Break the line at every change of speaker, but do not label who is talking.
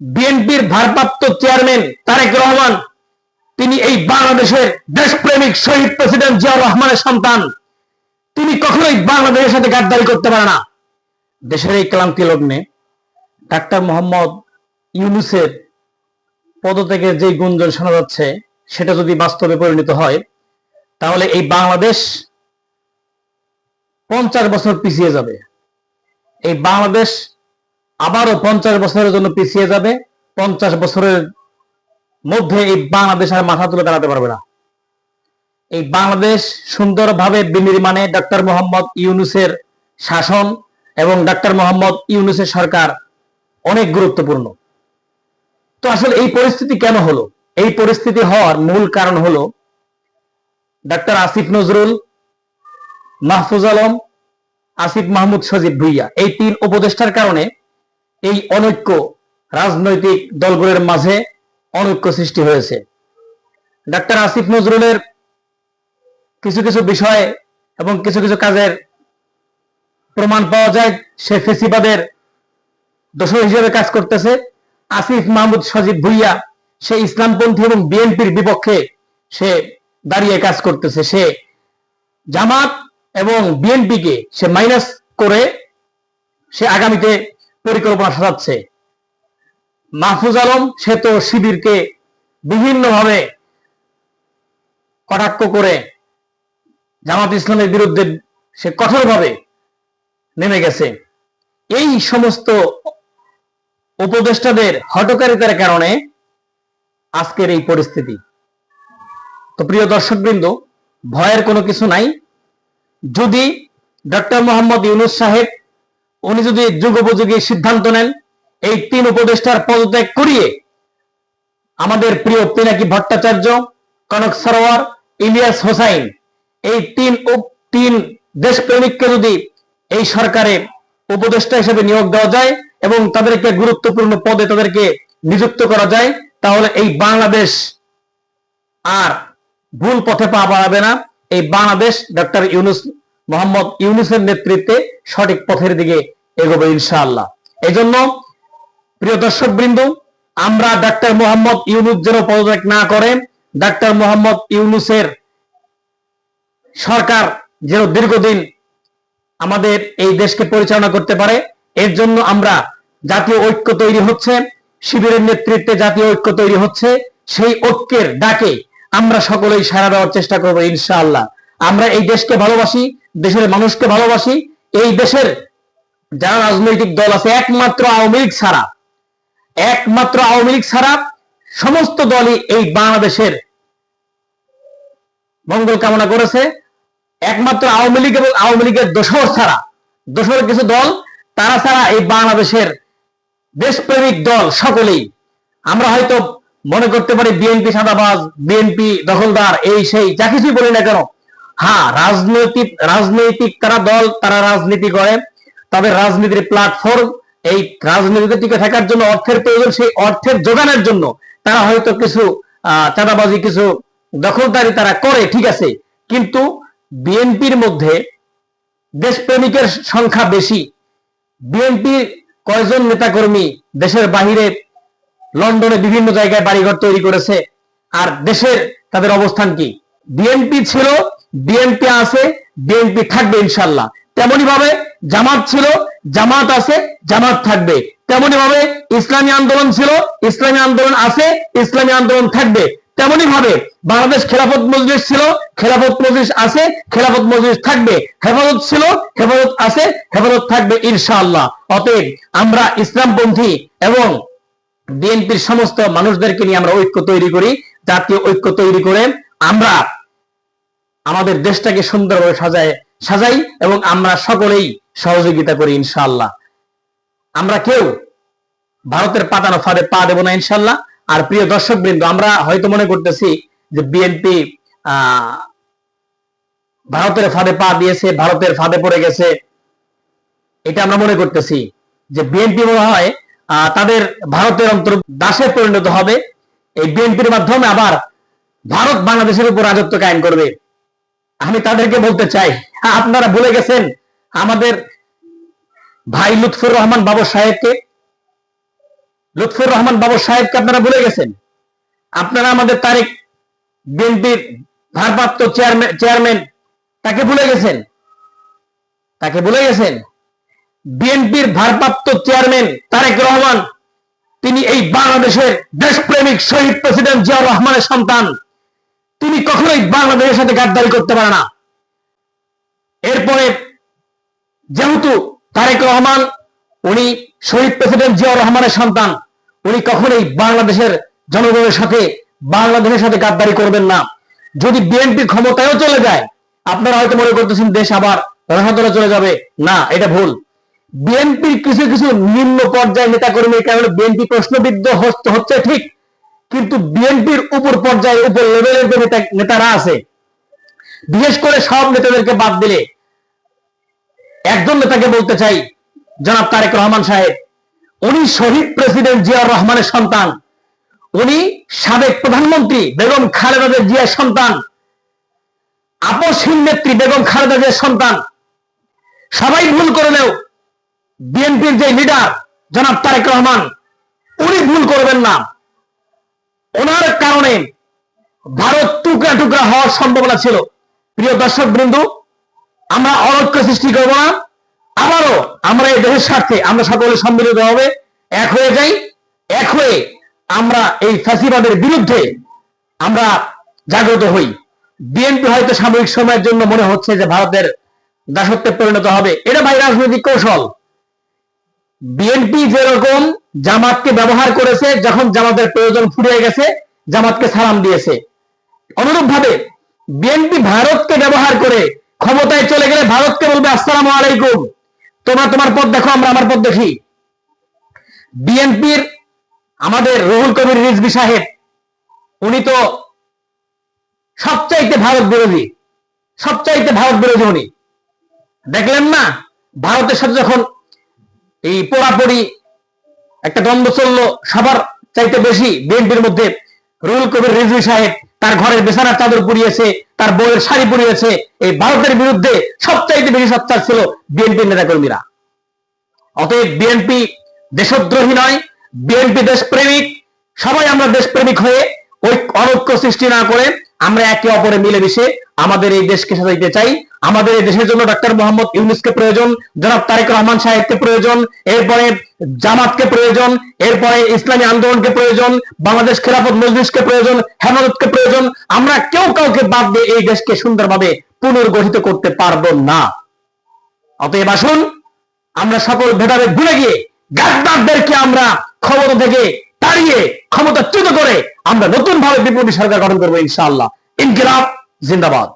বিএনপির ভারপ্রাপ্ত চেয়ারম্যান তারেক রহমান, তিনি এই বাংলাদেশের দেশপ্রেমিক শহীদ প্রেসিডেন্ট জিয়াউর রহমানের সন্তান। তিনি কখনোই বাংলাদেশের সাথে গাদ্দারি করতে পারে না। দেশের এই ক্লান্তি লগ্নে ডাক্তার মোহাম্মদ ইউনুসের পদ থেকে যে গুঞ্জন শোনা যাচ্ছে, সেটা যদি বাস্তবে পরিণত হয়, তাহলে এই বাংলাদেশ পঞ্চাশ বছর পিছিয়ে যাবে। এই বাংলাদেশ আবারও পঞ্চাশ বছরের জন্য পিছিয়ে যাবে। পঞ্চাশ বছরের মধ্যে এই বাংলাদেশ আর মাথা তুলে দাঁড়াতে পারবে না। এই বাংলাদেশ সুন্দরভাবে বিনির্মাণে ডক্টর মোহাম্মদ ইউনুসের শাসন এবং ডক্টর মোহাম্মদ ইউনুসের সরকার অনেক গুরুত্বপূর্ণ। তো আসলে এই পরিস্থিতি কেন হলো? এই পরিস্থিতি হওয়ার মূল কারণ হলো ডক্টর আসিফ নজরুল, মাহফুজ আলম, আসিফ মাহমুদ সজীব ভুইয়া। এই তিন উপদেষ্টার কারণে এই অনৈক্য রাজনৈতিক দলগুলোর মাঝে অনৈক্য সৃষ্টি হয়েছে। ডাক্তার আসিফ নজরুলের কিছু কিছু বিষয় এবং কিছু কিছু কাজের প্রমাণ পাওয়া যায়, সে ফেসিবাদের দোষর হিসেবে কাজ করতেছে। আসিফ মাহমুদ সজীব ভুইয়া, সে ইসলামপন্থী এবং বিএনপির বিপক্ষে সে দাঁড়িয়ে কাজ করতেছে। সে জামাত এবং বিএনপিকে সে মাইনাস করে সে আগামীতে পরিকল্পনা সাজাচ্ছে। মাহফুজ আলম, সে তো শিবিরকে বিভিন্নভাবে কটাক্ষ করে জামাত ইসলামের বিরুদ্ধে সে কঠোরভাবে নেমে গেছে। এই সমস্ত উপদেষ্টাদের হটকারিতার কারণে আজকের এই পরিস্থিতি। তো প্রিয় দর্শকবৃন্দ, ভয়ের কোনো কিছু নাই। যদি ডক্টর মোহাম্মদ ইউনুস সাহেব উনি যদি যুগোপযোগী সিদ্ধান্ত নেন, এই তিন উপদেষ্টার পদত্যাগ করিয়ে আমাদের প্রিয় পিনাকি ভট্টাচার্য, কনক সরোয়ার, ইলিয়াস হোসাইন, এই তিন তিন দেশপ্রেমিককে যদি এই সরকারে উপদেষ্টা হিসেবে নিয়োগ দেওয়া যায় এবং তাদেরকে গুরুত্বপূর্ণ পদে তাদেরকে নিযুক্ত করা যায়, তাহলে এই বাংলাদেশ আর ভুল পথে পা বাড়াবে না। এই বাংলাদেশ ডক্টর ইউনুস মোহাম্মদ ইউনুসের নেতৃত্বে সঠিক পথের দিকে এগোবে ইনশাআল্লাহ। এই জন্য প্রিয় দর্শক বৃন্দ আমরা ডাক্তার মোহাম্মদ ইউনুস যেন পদত্যাগ না করেন, ডাক্তার মোহাম্মদ ইউনুসের সরকার যেন দীর্ঘদিন আমাদের এই দেশকে পরিচালনা করতে পারে, এর জন্য আমরা জাতীয় ঐক্য তৈরি হচ্ছে, শিবিরের নেতৃত্বে জাতীয় ঐক্য তৈরি হচ্ছে, সেই ঐক্যের ডাকে আমরা সকলেই সাড়া দেওয়ার চেষ্টা করব ইনশাআল্লাহ। আমরা এই দেশকে ভালোবাসি দেশের মানুষকে ভালোবাসি, এই দেশের যারা রাজনৈতিক দল আছে, একমাত্র আওয়ামী লীগ ছাড়া, একমাত্র আওয়ামী লীগ ছাড়া সমস্ত দলই এই বাংলাদেশের মঙ্গল কামনা করেছে। একমাত্র আওয়ামী লীগ এবং আওয়ামী লীগের দোসর ছাড়া দোসর কিছু দল, তারা ছাড়া এই বাংলাদেশের দেশপ্রেমিক দল সকলেই। আমরা হয়তো মনে করতে পারি, বিএনপি সাদাবাজ, বিএনপি দখলদার, এই সেই, যা কিছুই বলি না কেন হ্যাঁ রাজনৈতিক রাজনৈতিক তারা দল তারা রাজনীতি করে। তাদের রাজনীতির প্ল্যাটফর্ম এই রাজনীতিতে টিকে থাকার জন্য অর্থের প্রয়োজন সেই অর্থের যোগানের জন্য তারা হয়তো কিছু আহ, চাঁদাবাজি কিছু দখলদারি তারা করে ঠিক আছে। কিন্তু বিএনপির মধ্যে দেশপ্রেমিকের সংখ্যা বেশি। বিএনপির কয়জন নেতাকর্মী দেশের বাহিরে লন্ডনে বিভিন্ন জায়গায় বাড়িঘর তৈরি করেছে? আর দেশের তাদের অবস্থান কি? বিএনপি ছিল বিএনপি আছে বিএনপি থাকবে ইনশাল্লাহ। তেমনি ভাবে জামাত ছিল, জামাত আছে, জামাত থাকবে। তেমনি ভাবে ইসলামী আন্দোলন ছিল, ইসলামী আন্দোলন আছে, ইসলামী আন্দোলন থাকবে। তেমনি ভাবে বাংলাদেশ খেলাফত মজলিস ছিল, খেলাফত মজলিস আছে, খেলাফত মজলিস থাকবে। হেফাজত ছিল, হেফাজত আছে, হেফাজত থাকবে ইনশাআল্লাহ। অতএব আমরা ইসলামপন্থী এবং বিএনপির সমস্ত মানুষদেরকে নিয়ে আমরা ঐক্য তৈরি করি, জাতীয় ঐক্য তৈরি করে আমরা আমাদের দেশটাকে সুন্দরভাবে সাজায়, সাজাই এবং আমরা সকলেই সহযোগিতা করি ইনশাআল্লাহ। আমরা কেউ ভারতের পাতানো ফাঁদে পা দেবো না ইনশাল্লাহ আর প্রিয় দর্শক বৃন্দ আমরা হয়তো মনে করতেছি যে বিএনপি ভারতের ফাঁদে পা দিয়েছে, ভারতের ফাঁদে পড়ে গেছে। এটা আমরা মনে করতেছি যে বিএনপি মনে হয় তাদের ভারতের অন্তর দাসে পরিণত হবে। এই বিএনপির মাধ্যমে আবার ভারত বাংলাদেশের উপর রাজত্ব কায়েম করবে। আমি তাদেরকে বলতে চাই, আপনারা ভুলে গেছেন আমাদের ভাই লুৎফুর রহমান বাবু সাহেবকে। লুৎফুর রহমান বাবু সাহেবকে আপনারা ভুলে গেছেন। আপনারা আমাদের তারেক বিএনপির ভারপ্রাপ্ত চেয়ারম্যান চেয়ারম্যান, তাকে ভুলে গেছেন। তাকে ভুলে গেছেন। বিএনপির ভারপ্রাপ্ত চেয়ারম্যান তারেক রহমান, তিনি এই বাংলাদেশের দেশপ্রেমিক শহীদ প্রেসিডেন্ট জিয়াউর রহমানের সন্তান। তিনি কখনোই বাংলাদেশের সাথে গাদ্দারি করতে পারে না। এরপরে যেহেতু তারেক রহমান, উনি শহীদ প্রেসিডেন্ট জিয়াউর রহমানের সন্তান, উনি কখনোই বাংলাদেশের জনগণের সাথে, বাংলাদেশের সাথে গাদ্দারি করবেন না। যদি বিএনপি ক্ষমতায়ও চলে যায়, আপনারা হয়তো মনে করতেছেন দেশ আবার রসাতলে চলে যাবে। না, এটা ভুল। বিএনপির কিছু কিছু নিম্ন পর্যায়ের নেতাকর্মীর কারণে বিএনপি প্রশ্নবিদ্ধ হচ্ছে ঠিক। কিন্তু বিএনপির উপর পর্যায়ে উপর লেভেলের যে নেতারা আছে, বিশেষ করে সব নেতাদেরকে বাদ দিলে, একজন নেতাকে বলতে চাই, জনাব তারেক রহমান সাহেব। উনি শহীদ প্রেসিডেন্ট জিয়াউর রহমানের সন্তান। উনি সাবেক প্রধানমন্ত্রী বেগম খালেদা জিয়ার সন্তান। আপসহীন নেত্রী বেগম খালেদা জিয়ার সন্তান। সবাই ভুল করলেও বিএনপির যে লিডার জনাব তারেক রহমান, উনি ভুল করবেন না। ওনার কারণে ভারত টুকরা টুকরা হওয়ার সম্ভাবনা ছিল। প্রিয় দর্শক বৃন্দু, আমরা অরক্ষ সৃষ্টি করব না, আবারও আমরা এই দেশের স্বার্থে আমরা সকলে সম্মিলিত হবে, এক হয়ে যাই, এক হয়ে আমরা এই ফ্যাসিবাদের বিরুদ্ধে আমরা জাগ্রত হই। বিএনপি হয়তো সাময়িক সময়ের জন্য মনে হচ্ছে যে ভারতের দাসত্বে পরিণত হবে। এটা ভাই রাজনৈতিক কৌশল। বিএনপি যেরকম জামাতকে ব্যবহার করেছে যখন জামাতের প্রয়োজন ফুরিয়ে গেছে, জামাতকে সালাম দিয়েছে। অনুরূপ ভাবে বিএনপি ভারতকে ব্যবহার করে ক্ষমতায় চলে গেলে ভারতকে বলবে, আসসালাম আলাইকুম। তোমরা তোমার পথ দেখো, আমরা আমার পথ দেখি। বিএনপির আমাদের রুহুল কবির রিজবি সাহেব, উনি তো সবচাইতে ভারত বিরোধী, সবচাইতে ভারত বিরোধী উনি। দেখলেন না, ভারতের সাথে যখন এই পোড়াপড়ি একটা দ্বন্দ্ব চলল সবার চাইতে বেশি বিএনপির মধ্যে। রুহুল কবির রিজভি সাহেব তার ঘরের বিছানার চাদর পুড়িয়েছে, তার বইয়ের শাড়ি পুড়িয়েছে। এই ভারতের বিরুদ্ধে সবচাইতে বেশি সচ্চার ছিল বিএনপির নেতাকর্মীরা। অতএব বিএনপি দেশদ্রোহী নয়, বিএনপি দেশপ্রেমিক। সবাই আমরা দেশপ্রেমিক হয়ে ওই অনৈক্য সৃষ্টি না করে আমরা একে অপরে মিলেমিশে আমাদের এই দেশকে সাজাইতে চাই। আমাদের এই দেশের জন্য ডক্টর মোহাম্মদ ইউনুসকে প্রয়োজন, জনাব তারেক রহমান সাহেবকে প্রয়োজন, এরপরে জামাতকে প্রয়োজন, এরপরে ইসলামী আন্দোলনকে প্রয়োজন, বাংলাদেশ খেলাফত মজলিসকে প্রয়োজন হেমাদতকে প্রয়োজন। আমরা কেউ কাউকে বাদ দিয়ে এই দেশকে সুন্দরভাবে পুনর্গঠিত করতে পারব না। অতএব আসুন, আমরা সকল ভেদাভেদ ভুলে গিয়ে গাদ্দারদেরকে আমরা ক্ষমতা থেকে তাড়িয়ে ক্ষমতা চ্যুত করে আমরা নতুন ভাবে বিপ্লবী সরকার গঠন করব ইনশাআল্লাহ। ইনকিলাব জিন্দাবাদ।